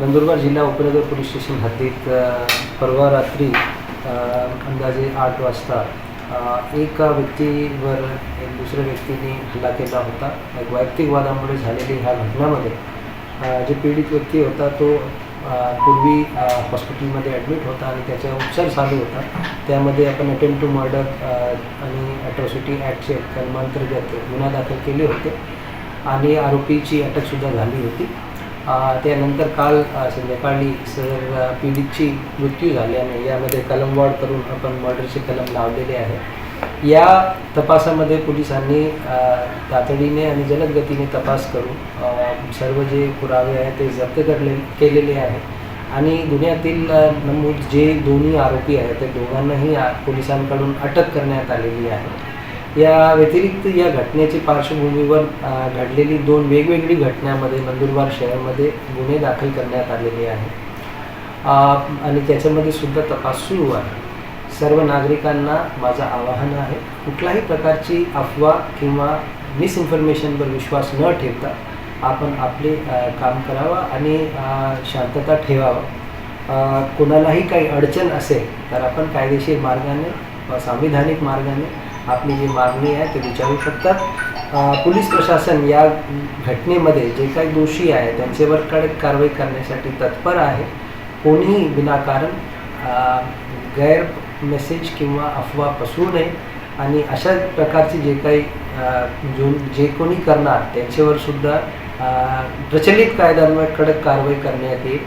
नंदुरबार जिल्हा उपनगर police station हद्दीत परवा रात्री अंदाजे आठ वाजता एका व्यक्तीवर एक दुसऱ्या व्यक्तीने हल्ला केला होता. एक वैयक्तिक वादामुळे झालेली ह्या घटनामध्ये जे पीडित व्यक्ती होता तो पूर्वी हॉस्पिटलमध्ये ॲडमिट होता आणि त्याचा उपचार चालू होता. त्यामध्ये आपण अटेम्प्ट टू मर्डर आणि अट्रॉसिटी ॲक्टचे कलमांतर्गत गुन्हा दाखल केले होते. आणि आरोपीची अटकसुद्धा झाली होती. त्यानंतर काल संध्याकाळी सदर पीडितची मृत्यू झाल्याने यामध्ये कलमवाढ करून आपण मर्डरचे कलम लावलेले आहे. या तपासामध्ये पोलिसांनी तातडीने आणि जलद गतीने तपास करून सर्व जे पुरावे आहेत ते जप्त करले केलेले आहे. आणि गुन्ह्यातील नमूद जे दोन्ही आरोपी आहेत ते दोघांनाही पोलिसांकडून अटक करण्यात आलेली आहे. या व्यतिरिक्त या घटनेची पार्श्वभूमीवर घडलेली दोन वेगवेगळी घटनामध्ये नंदुरबार शहरामध्ये गुन्हे दाखल करण्यात आलेले आहे आणि त्याच्यामध्ये सुद्धा तपास सुरू आहे. सर्व नागरिकांना माझं आवाहन आहे कुठल्याही प्रकारची अफवा किंवा मिसइन्फॉर्मेशनवर विश्वास न ठेवता आपण आपले काम करावं आणि शांतता ठेवावं. कोणालाही काही अडचण असेल तर आपण कायदेशीर मार्गाने संविधानिक मार्गाने आपली जी मागणी आहे ते विचारू शकतात. पोलीस प्रशासन या घटनेमध्ये जे काही दोषी आहे त्यांच्यावर कडक कारवाई करण्यासाठी तत्पर आहे. कोणीही विनाकारण गैर मेसेज किंवा अफवा पसरू नये. आणि अशा प्रकारचे जे काही जो जे कोणी करणार त्यांच्यावर सुद्धा प्रचलित कायद्यांवर कडक कारवाई करण्यात येईल.